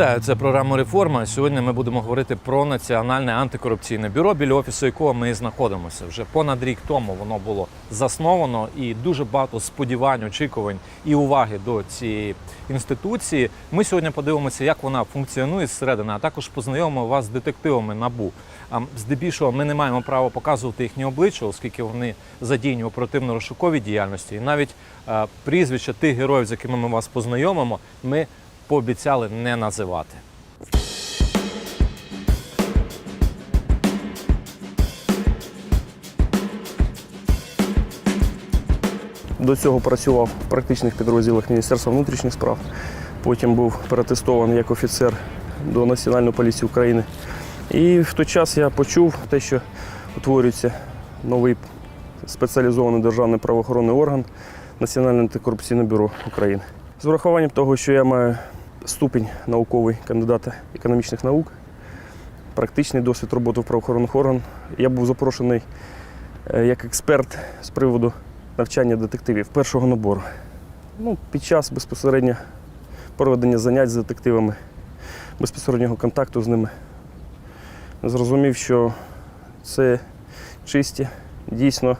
Вітаю, це програма Реформа. Сьогодні ми будемо говорити про національне антикорупційне бюро, біля офісу якого ми знаходимося. Вже понад рік тому воно було засновано, і дуже багато сподівань, очікувань і уваги до цієї інституції. Ми сьогодні подивимося, як вона функціонує зсередини, а також познайомимо вас з детективами набу. А здебільшого ми не маємо права показувати їхні обличчя, оскільки вони задіяні в оперативно-розшуковій діяльності. І навіть прізвища тих героїв, з якими ми вас познайомимо, ми пообіцяли не називати. До цього працював в практичних підрозділах Міністерства внутрішніх справ. Потім був перетестований як офіцер до Національної поліції України. І в той час я почув те, що утворюється новий спеціалізований державний правоохоронний орган Національне антикорупційне бюро України. З урахуванням того, що я маю ступінь науковий кандидата економічних наук, практичний досвід роботи в правоохоронних органах, я був запрошений е, як експерт з приводу навчання детективів першого набору. Ну, під час безпосередньо проведення занять з детективами, безпосереднього контакту з ними, зрозумів, що це чисті, дійсно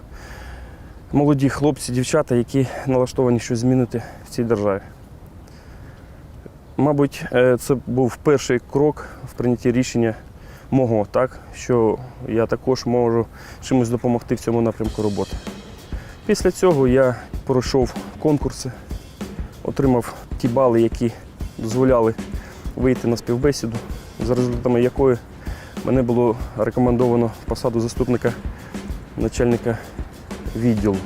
молоді хлопці, дівчата, які налаштовані щось змінити в цій державі. Мабуть, е, це був перший крок в прийнятті рішення мого, так, що я також можу чимось допомогти в цьому напрямку роботи. Після цього я пройшов конкурси, отримав ті бали, які дозволяли вийти на співбесіду, за результатами якої мене було рекомендовано посаду заступника начальника відділу.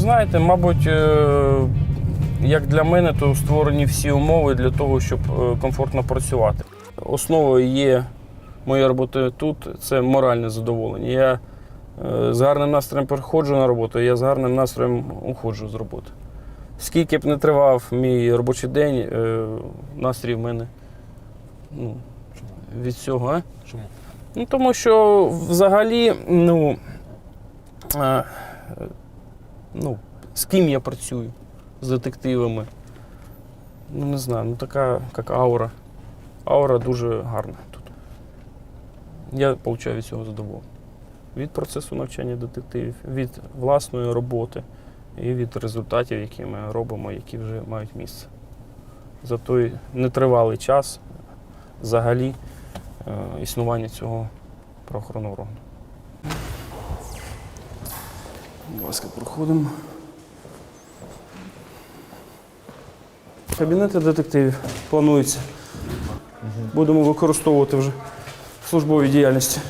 Знаєте, мабуть, е, як для мене, то створені всі умови для того, щоб е, комфортно працювати. Основою є моєї роботи тут це моральне задоволення. Я е, з гарним настроєм приходжу на роботу, я з гарним настроєм уходжу з роботи. Скільки б не тривав мій робочий день, настрій в мене ну, від цього. А? Чому? Ну, тому що взагалі, ну, ну, з ким я працюю? З детективами. Ну, не знаю, ну така як аура. Аура дуже гарна тут. Я отримую від цього задоволення. Від процесу навчання детективів, від власної роботи і від результатів, які ми робимо, які вже мають місце. За той нетривалий час взагалі е, існування цього правоохоронного органу. Будь ласка, проходимо. Кабінети детективів планується. Будемо використовувати вже в службовій діяльності.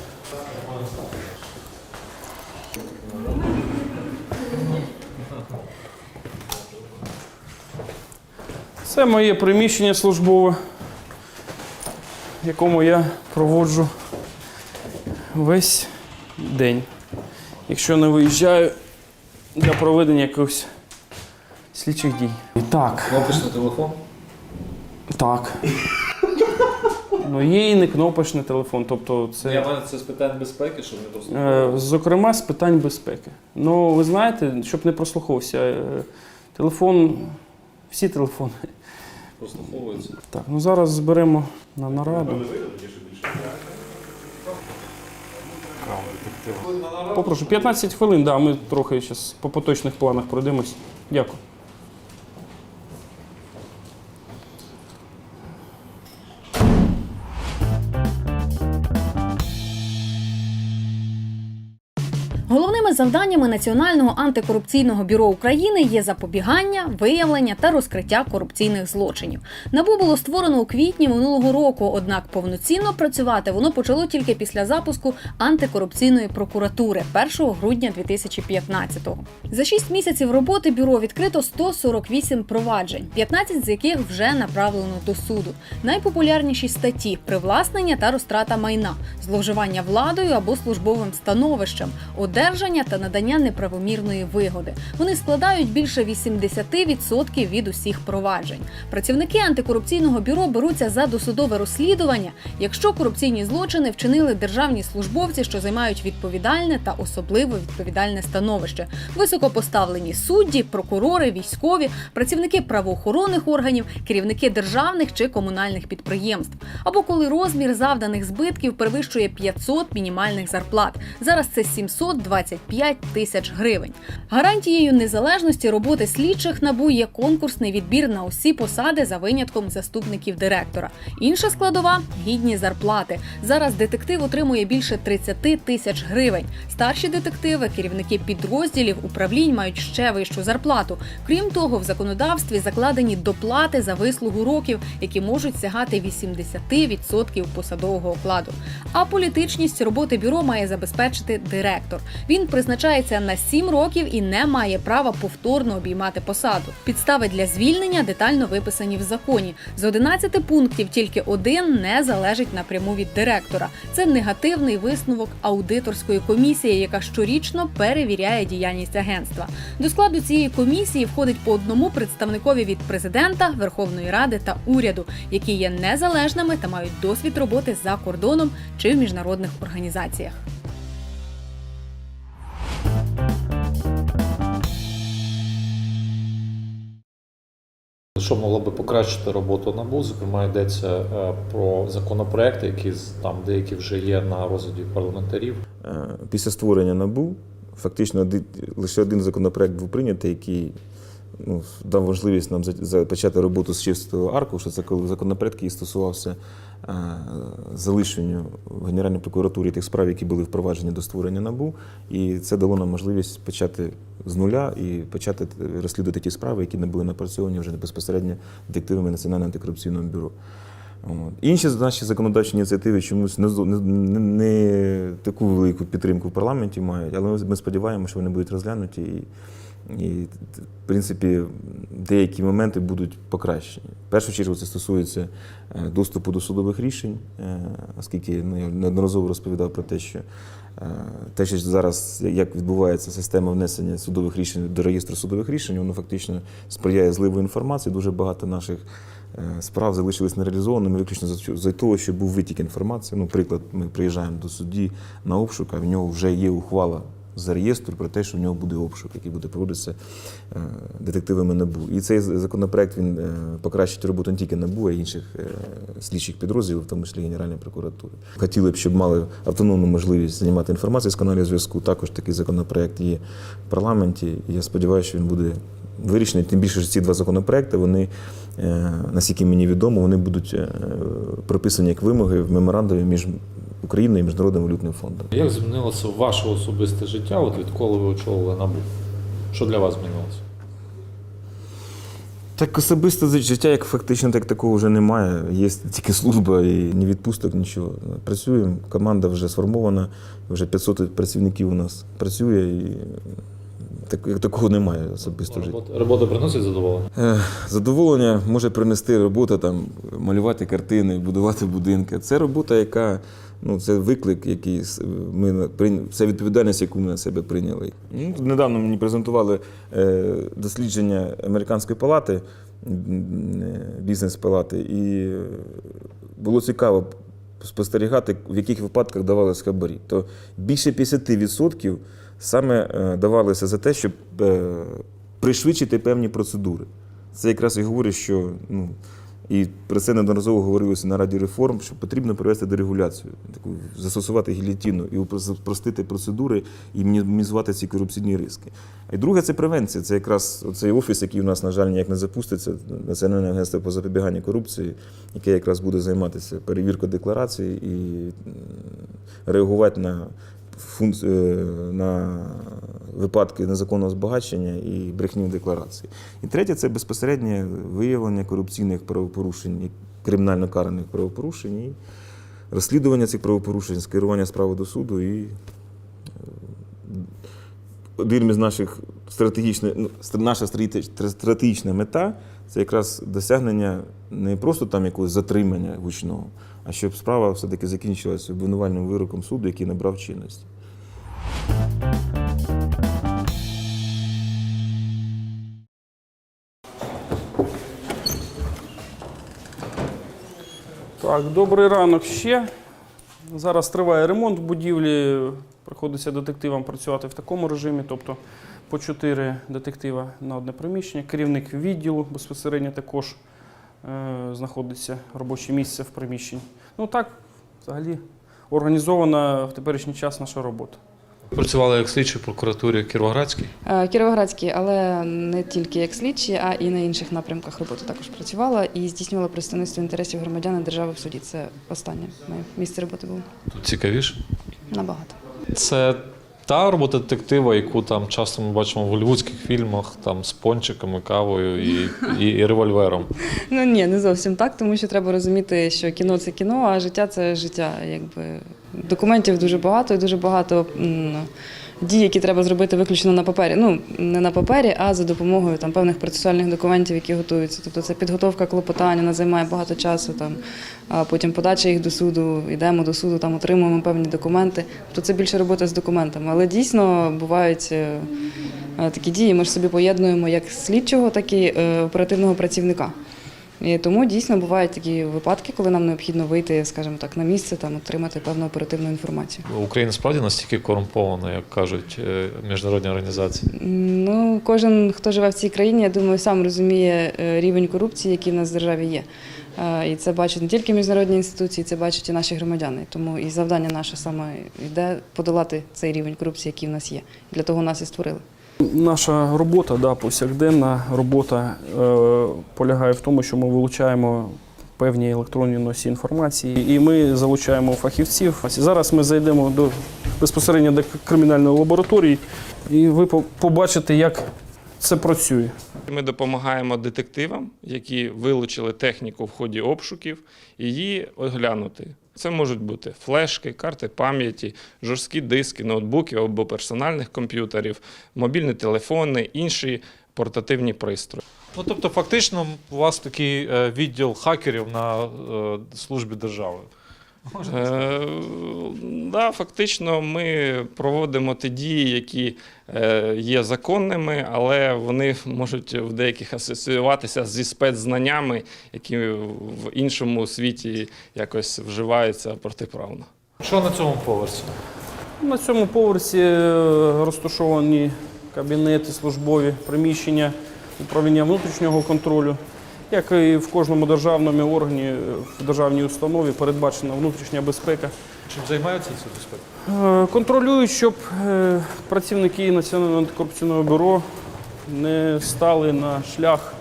Це моє приміщення службове, в якому я проводжу весь день. Якщо не виїжджаю для проведення якихось слідчих дій. І так. Кнопочний телефон. Так. Ну, є і не кнопочний телефон, тобто це. Я мене це з питань безпеки, щоб не просто Е, Зокрема, з питань безпеки. Ну, ви знаєте, щоб не прослуховувався, е, телефон, всі телефони. прослуховується. Так, ну зараз зберемо на нараду. Попрошу, 15 хвилин, да, ми трохи зараз по поточних планах пройдемось. Дякую. Головними завданнями Національного антикорупційного бюро України є запобігання, виявлення та розкриття корупційних злочинів. Набу було створено у квітні минулого року, однак повноцінно працювати воно почало тільки після запуску антикорупційної прокуратури 1 грудня 2015-го. За 6 місяців роботи бюро відкрито 148 проваджень, 15 з яких вже направлено до суду. Найпопулярніші статті привласнення та розтрата майна, зловживання владою або службовим становищем, одержання та надання неправомірної вигоди. Вони складають більше 80% від усіх проваджень. Працівники антикорупційного бюро беруться за досудове розслідування, якщо корупційні злочини вчинили державні службовці, що займають відповідальне та особливо відповідальне становище, високопоставлені судді, прокурори, військові, працівники правоохоронних органів, керівники державних чи комунальних підприємств, або коли розмір завданих збитків перевищує 500 мінімальних зарплат. Зараз це 725 тисяч гривень. Гарантією незалежності роботи слідчих набу є конкурсний відбір на усі посади за винятком заступників директора. Інша складова гідні зарплати. Зараз детектив отримує більше 30 тисяч гривень. Старші детективи, керівники підрозділів, управлінь мають ще вищу зарплату. Крім того, в законодавстві закладені доплати за вислугу років, які можуть сягати 80% посадового окладу. А політичність роботи бюро має забезпечити директор. Він призначається на 7 років і не має права повторно обіймати посаду. Підстави для звільнення детально виписані в законі. З 11 пунктів тільки один не залежить напряму від директора. Це негативний висновок аудиторської комісії, яка щорічно перевіряє діяльність агентства. До складу цієї комісії входить по одному представникові від президента, Верховної Ради та уряду, які є незалежними та мають досвід роботи за кордоном чи в міжнародних організаціях. Що могло би покращити роботу НАБУ? Зокрема, йдеться е, про законопроекти, які там деякі вже є на розгляді парламентарів. Е, Після створення НАБУ фактично лише один законопроект був прийнятий, який ну, дав можливість нам почати роботу з чистого арку, що це коли законопроект, який стосувався е, залишенню в Генеральній прокуратурі тих справ, які були впроваджені до створення НАБУ. І це дало нам можливість почати з нуля і почати розслідувати ті справи, які не були напрацьовані вже безпосередньо детективами Національного антикорупційного бюро. От. Інші наші законодавчі ініціативи чомусь не, не, не, таку велику підтримку в парламенті мають, але ми сподіваємося, що вони будуть розглянуті і, і в принципі, деякі моменти будуть покращені. В першу чергу це стосується е, доступу до судових рішень, е, оскільки ну, я неодноразово розповідав про те, що е, те, що зараз як відбувається система внесення судових рішень до реєстру судових рішень, воно фактично сприяє зливу інформації. Дуже багато наших справ залишились нереалізованими виключно за того, що був витік інформації. Ну, приклад, ми приїжджаємо до судді на обшук, а в нього вже є ухвала з реєстру про те, що в нього буде обшук, який буде проводитися е, детективами НАБУ. І цей законопроект він е, покращить роботу не тільки НАБУ, а й інших е, слідчих підрозділів, в тому числі Генеральної прокуратури. Хотіли б, щоб мали автономну можливість знімати інформацію з каналів зв'язку. Також такий законопроект є в парламенті. І я сподіваюся, що він буде вирішений. Тим більше, що ці два законопроекти, вони, наскільки мені відомо, вони будуть прописані як вимоги в меморандумі між Україною і Міжнародним валютним фондом. Як змінилося ваше особисте життя, от відколи ви очолили НАБУ? Що для вас змінилося? Так особисто життя, як фактично так такого вже немає. Є тільки служба і ні відпусток, нічого. Працюємо, команда вже сформована, вже 500 працівників у нас працює і так, як такого немає особисто життя. Робота, робота приносить задоволення? Задоволення може принести робота, там, малювати картини, будувати будинки. Це робота, яка ну, це виклик, який ми на- це відповідальність, яку ми на себе прийняли. Ну, недавно мені презентували е, дослідження американської палати, е, бізнес-палати, і е, було цікаво спостерігати, в яких випадках давалися хабарі. То більше 50% саме е, давалося за те, щоб е, пришвидшити певні процедури. Це якраз і говорить, що ну, і про це неодноразово говорилося на Раді реформ, що потрібно провести дерегуляцію, таку застосувати гілітіну і упро- спростити процедури і мінімізувати ці корупційні риски. А друге це превенція. Це якраз цей офіс, який у нас, на жаль, ніяк не запуститься, Національне агентство по запобіганню корупції, яке якраз буде займатися перевіркою декларацій і реагувати на функц- е, на випадки незаконного збагачення і брехні декларації. І третє це безпосереднє виявлення корупційних правопорушень, кримінально караних правопорушень, і розслідування цих правопорушень, скерування справи до суду і одним один із наших стратегічної ну, наша стратегічна мета це якраз досягнення не просто там якогось затримання гучного, а щоб справа все-таки закінчилася обвинувальним вироком суду, який набрав чинності. Так, добрий ранок ще. Зараз триває ремонт будівлі. Приходиться детективам працювати в такому режимі, тобто по чотири детектива на одне приміщення. Керівник відділу безпосередньо також е, знаходиться робоче місце в приміщенні. Ну так, взагалі, організована в теперішній час наша робота. Працювали як слідчі в прокуратурі Кіровоградській. Е, Кіровоградській, але не тільки як слідчі, а і на інших напрямках роботи також працювала і здійснювала представництво інтересів громадян і держави в суді. Це останнє моє місце роботи було Тут цікавіше. набагато. Це та робота детектива, яку там часто ми бачимо в голівудських фільмах, там з пончиками, кавою і, і, і револьвером. Ну ні, не зовсім так, тому що треба розуміти, що кіно це кіно, а життя це життя. Якби документів дуже багато і дуже багато м, дій, які треба зробити виключно на папері. Ну не на папері, а за допомогою там певних процесуальних документів, які готуються. Тобто це підготовка клопотання, вона займає багато часу. Там а потім подача їх до суду, йдемо до суду, там отримуємо певні документи. Тобто це більше робота з документами. Але дійсно бувають. е, е, Такі дії ми ж собі поєднуємо як слідчого, так і е, оперативного працівника. І тому дійсно бувають такі випадки, коли нам необхідно вийти, скажімо так, на місце, там отримати певну оперативну інформацію. Україна справді настільки корумпована, як кажуть е, міжнародні організації. Ну, кожен, хто живе в цій країні, я думаю, сам розуміє е, рівень корупції, який в нас в державі є. Е, І це бачать не тільки міжнародні інституції, це бачать і наші громадяни. Тому і завдання наше саме йде подолати цей рівень корупції, який в нас є. Для того нас і створили. Наша робота, да, повсякденна робота е, полягає в тому, що ми вилучаємо певні електронні носії інформації, і ми залучаємо фахівців. Зараз ми зайдемо до безпосередньо до кримінальної лабораторії, і ви по- побачите, як це працює. Ми допомагаємо детективам, які вилучили техніку в ході обшуків, її оглянути. Це можуть бути флешки, карти пам'яті, жорсткі диски, ноутбуків або персональних комп'ютерів, мобільні телефони, інші портативні пристрої. Ну тобто, фактично, у вас такий е, відділ хакерів на е, службі держави. Е, да, фактично, ми проводимо ті дії, які е, є законними, але вони можуть в деяких асоціюватися зі спецзнаннями, які в іншому світі якось вживаються протиправно. Що на цьому поверсі? На цьому поверсі е, розташовані кабінети, службові приміщення управління внутрішнього контролю. Як і в кожному державному органі, в державній установі передбачена внутрішня безпека. Чим займаються ці безпеки? Е, Контролюють, щоб е, працівники Національного антикорупційного бюро не стали на шлях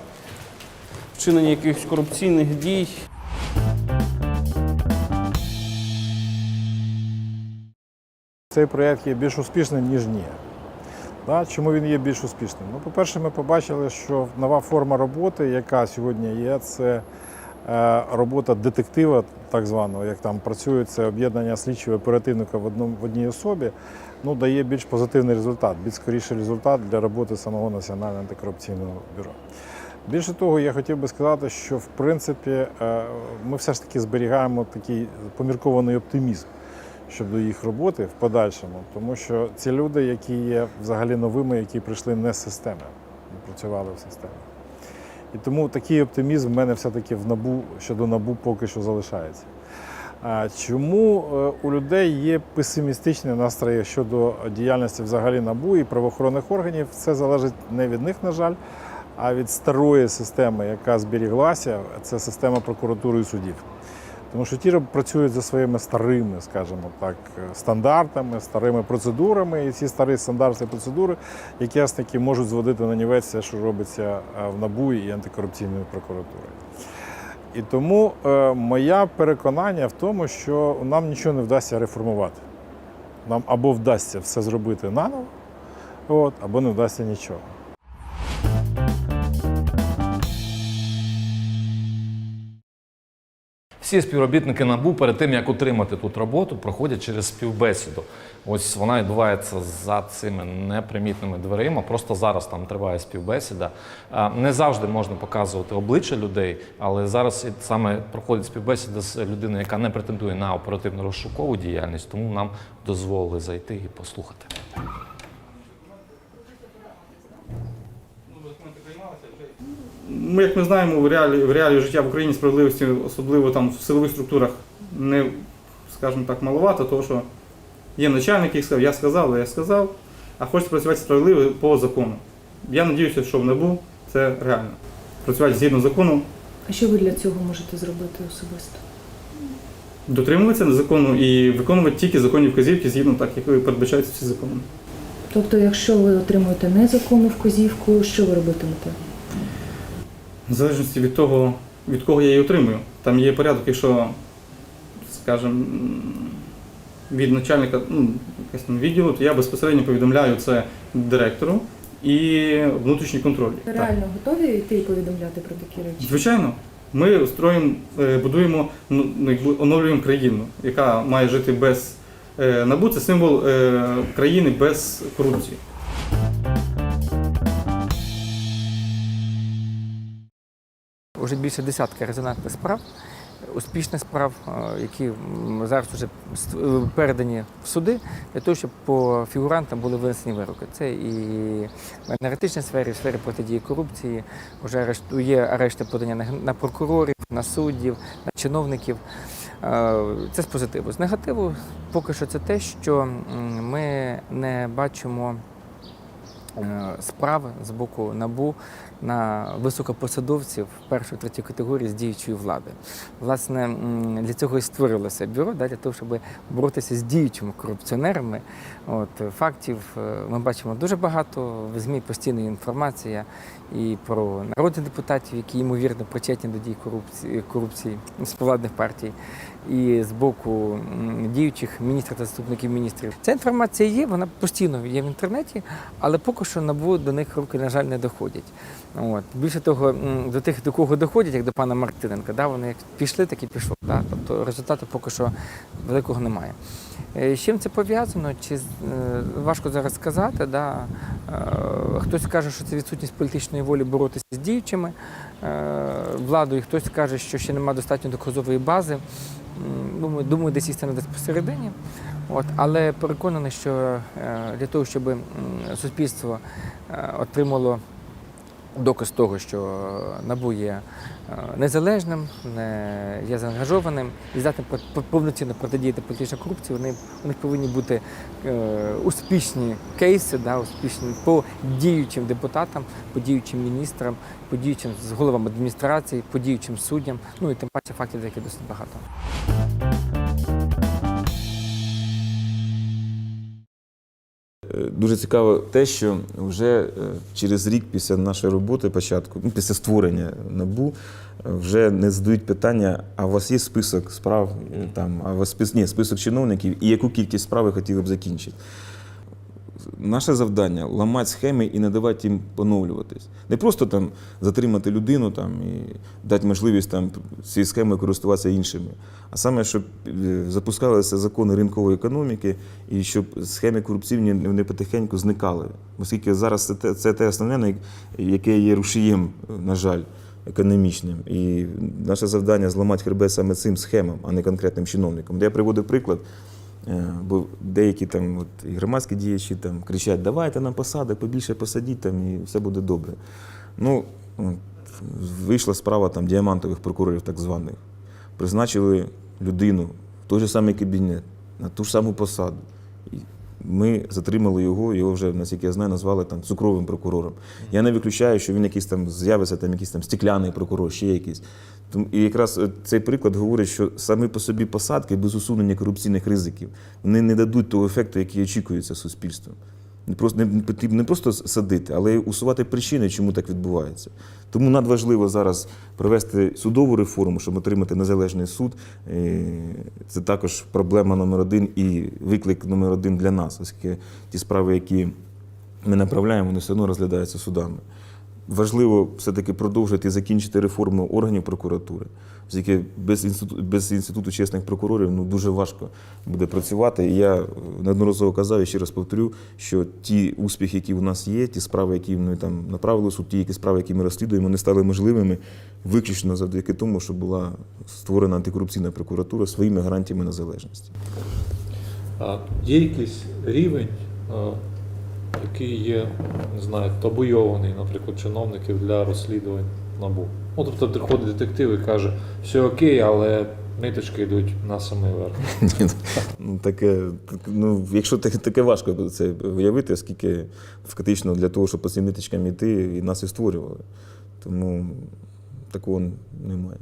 вчинення якихось корупційних дій. Цей проєкт є більш успішним, ніж ні. Да? Чому він є більш успішним? Ну, по-перше, ми побачили, що нова форма роботи, яка сьогодні є, це е, робота детектива, так званого, як там працює це об'єднання слідчого оперативника в, одному, в одній особі, ну, дає більш позитивний результат, більш скоріший результат для роботи самого Національного антикорупційного бюро. Більше того, я хотів би сказати, що в принципі е, ми все ж таки зберігаємо такий поміркований оптимізм щодо їх роботи в подальшому, тому що ці люди, які є взагалі новими, які прийшли не з системи, не працювали в системі. І тому такий оптимізм в мене все-таки в набу щодо набу поки що залишається. А чому е, у людей є песимістичні настрої щодо діяльності взагалі набу і правоохоронних органів? Це залежить не від них, на жаль, а від старої системи, яка зберіглася, це система прокуратури і судів. Тому що ті працюють за своїми старими, скажімо так, стандартами, старими процедурами, і ці старі стандарти процедури якраз таки можуть зводити на нівець все, що робиться е, в НАБУ і антикорупційної прокуратури. І тому е, моє переконання в тому, що нам нічого не вдасться реформувати. Нам або вдасться все зробити наново, от, або не вдасться нічого. Всі співробітники НАБУ перед тим, як отримати тут роботу, проходять через співбесіду. Ось вона відбувається за цими непримітними дверима. Просто зараз там триває співбесіда. Не завжди можна показувати обличчя людей, але зараз саме проходить співбесіда з людиною, яка не претендує на оперативно розшукову діяльність, тому нам дозволили зайти і послухати. Ми, як ми знаємо, в реалі, в реалії життя в Україні справедливості, особливо там в силових структурах, не, скажімо так, маловато, тому що є начальник, який сказав, я сказав, я сказав, а хочеться працювати справедливо по закону. Я сподіваюся, що в НАБУ це реально. Працювати згідно закону, А що ви для цього можете зробити особисто? дотримуватися закону і виконувати тільки законні вказівки згідно так, як передбачаються всі закони. Тобто, якщо ви отримуєте незаконну вказівку, що ви робитимете? В залежності від того, від кого я її отримую. Там є порядок, якщо, скажімо, від начальника ну, відділу, то я безпосередньо повідомляю це директору і внутрішній контроль. Ви Так. реально готові йти і повідомляти про такі речі? Звичайно, ми строїмо, е, будуємо, ну, ну, якби оновлюємо країну, яка має жити без е, набу. Це символ е, країни без корупції. Уже більше десятка резонансних справ, успішних справ, е, які зараз вже е, передані в суди для того, щоб по фігурантам були винесені вироки. Це і в енергетичній сфері, в сфері протидії корупції. Вже є арешти подання на, прокурорів, на суддів, на чиновників. Е, Це з позитиву. З негативу поки що це те, що ми не бачимо е, справ з боку НАБУ на високопосадовців першої третьої категорії з діючої влади. Власне, для цього і створилося бюро, для того, щоб боротися з діючими корупціонерами. От, фактів е, ми бачимо дуже багато. В ЗМІ постійна інформація і про народних депутатів, які ймовірно причетні до дій корупції, корупції з повладних партій, і з боку діючих міністрів та заступників міністрів. Ця інформація є, вона постійно є в інтернеті, але поки що НАБУ до них руки, на жаль, не доходять. От. Більше того, до тих, до кого доходять, як до пана Мартиненка, да, вони як пішли, так і пішло. Да? Тобто результату поки що великого немає. Е, З чим це пов'язано? Чи е, важко зараз сказати? Да? Е, Хтось каже, що це відсутність політичної волі боротися з діючими владою, хтось каже, що ще немає достатньо доказової бази. Думаю, думаю, десь істина десь посередині. От, але переконаний, що е, для того, щоб суспільство е, отримало доказ того, що НАБУ є е, незалежним, не є заангажованим і здатним пов- пов- повноцінно протидіяти політичній корупції, вони, у них повинні бути е, успішні кейси, да, успішні по діючим депутатам, по діючим міністрам, по діючим з головам адміністрації, по діючим суддям. Ну і тим паче фактів, яких досить багато. Дуже цікаво те, що вже е, через рік після нашої роботи, початку, ну, після створення НАБУ, е, вже не задають питання, а у вас є список справ, е, там, а у вас спис... Ні, список чиновників і яку кількість справ ви хотіли б закінчити. Наше завдання ламати схеми і не давати їм поновлюватись. Не просто там затримати людину там, і дати можливість там, цією схемою користуватися іншими, а саме, щоб е, запускалися закони ринкової економіки і щоб схеми корупційні вони потихеньку зникали. Оскільки зараз це те, це те основне, яке є рушієм, на жаль, економічним. І наше завдання зламати хребет саме цим схемам, а не конкретним чиновникам. Де я приводив приклад. Е, Бо деякі там от, і громадські діячі там кричать, давайте нам посади, побільше посадіть там і все буде добре. Ну, вийшла справа там діамантових прокурорів, так званих. Призначили людину в той же самий кабінет, на ту ж саму посаду. Ми затримали його, його вже, наскільки я знаю, назвали там цукровим прокурором. Я не виключаю, що він якийсь там з'явиться, там якийсь там стікляний прокурор, ще якийсь. Тому- І якраз е, цей приклад говорить, що самі по собі посадки без усунення корупційних ризиків вони не дадуть того ефекту, який очікується суспільством. Просто не потрібно не просто садити, але й усувати причини, чому так відбувається. Тому надважливо зараз провести судову реформу, щоб отримати незалежний суд. Це також проблема номер один і виклик номер один для нас, оскільки ті справи, які ми направляємо, вони все одно розглядаються судами. Важливо все-таки продовжити і закінчити реформу органів прокуратури, оскільки без інституту, без інституту чесних прокурорів ну, дуже важко буде працювати. І я неодноразово казав і ще раз повторю, що ті успіхи, які у нас є, ті справи, які ми там направили суд, ті які справи, які ми розслідуємо, вони стали можливими виключно завдяки тому, що була створена антикорупційна прокуратура своїми гарантіями незалежності. Є якийсь рівень, який є, не знаю, табуйований, наприклад, чиновників для розслідувань набу. Ну, тобто приходить детектив і каже, все окей, але ниточки йдуть на самий верх. Ну, таке, так, ну, якщо таке, важко це уявити, оскільки фактично для того, щоб по цим ниточкам йти, і нас і створювали. Тому такого немає.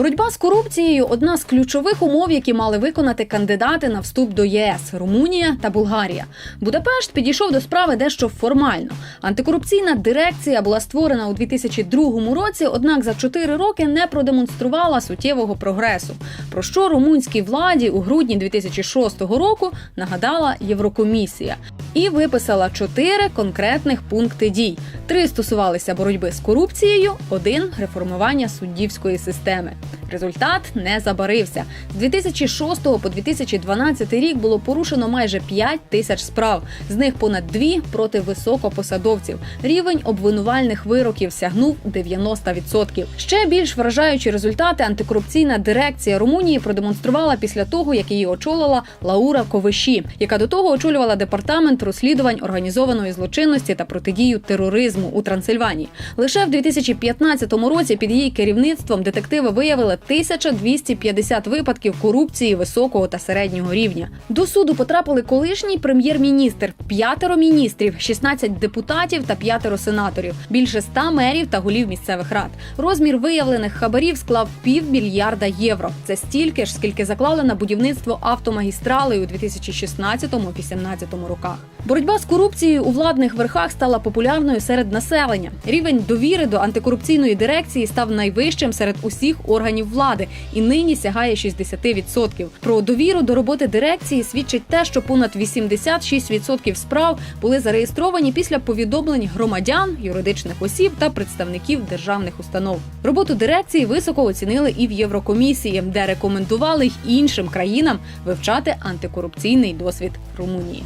Боротьба з корупцією одна з ключових умов, які мали виконати кандидати на вступ до ЄС Румунія та Болгарія. Будапешт підійшов до справи дещо формально. Антикорупційна дирекція була створена у 2002 році, однак за чотири роки не продемонструвала суттєвого прогресу. Про що румунській владі у грудні 2006 року нагадала Єврокомісія і виписала чотири конкретних пункти дій. Три стосувалися боротьби з корупцією, один реформування суддівської системи. Результат не забарився. З 2006 по 2012 рік було порушено майже 5 тисяч справ, з них понад дві проти високопосадовців. Рівень обвинувальних вироків сягнув 90%. Ще більш вражаючі результати антикорупційна дирекція Румунії продемонструвала після того, як її очолила Лаура Ковиші, яка до того очолювала департамент розслідувань організованої злочинності та протидію тероризму у Трансильванії. Лише в 2015 році під її керівництвом детективи виявили 1250 випадків корупції високого та середнього рівня. До суду потрапили колишній прем'єр-міністр, п'ятеро міністрів, 16 депутатів та п'ятеро сенаторів, більше ста мерів та голів місцевих рад. Розмір виявлених хабарів склав півмільярда євро. Це стільки ж, скільки заклали на будівництво автомагістралей у 2016-18 роках. Боротьба з корупцією у владних верхах стала популярною серед населення. Рівень довіри до антикорупційної дирекції став найвищим серед усіх органів влади і нині сягає 60%. Про довіру до роботи дирекції свідчить те, що понад 86% справ були зареєстровані після повідомлень громадян, юридичних осіб та представників державних установ. Роботу дирекції високо оцінили і в Єврокомісії, де рекомендували й іншим країнам вивчати антикорупційний досвід Румунії.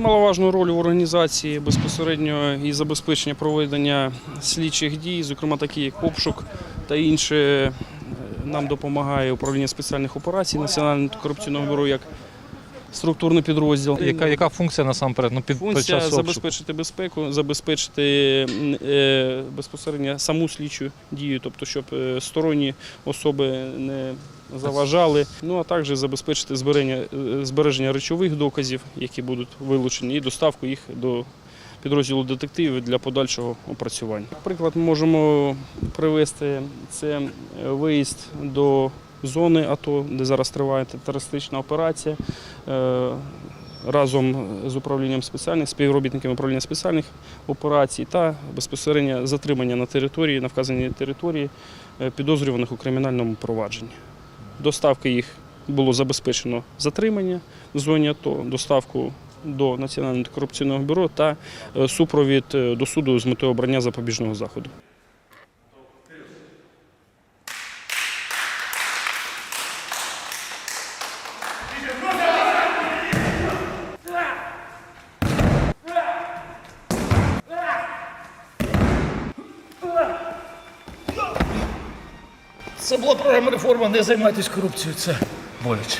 Немаловажну роль в організації безпосередньо і забезпечення проведення слідчих дій, зокрема такі як обшук та інше, е, нам допомагає управління спеціальних операцій Національного антикорупційного бюро як структурний підрозділ. Яка, яка функція насамперед? Ну, під, під час забезпечити безпеку, забезпечити е, безпосередньо саму слідчу дію, тобто щоб е, сторонні особи не заважали. Ну а також забезпечити збереження, е, збереження речових доказів, які будуть вилучені, і доставку їх до підрозділу детективів для подальшого опрацювання. Наприклад, ми можемо привести це е, виїзд до зони АТО, де зараз триває терористична операція. Е, разом з управлінням спеціальних співробітниками управління спеціальних операцій та безпосередньо затримання на території, на вказаній території підозрюваних у кримінальному провадженні. Доставки їх було забезпечено затримання в зоні АТО, доставку до Національного антикорупційного бюро та е, супровід е, до суду з метою обрання запобіжного заходу. Це була програма реформа, не займайтесь корупцією, це боляче.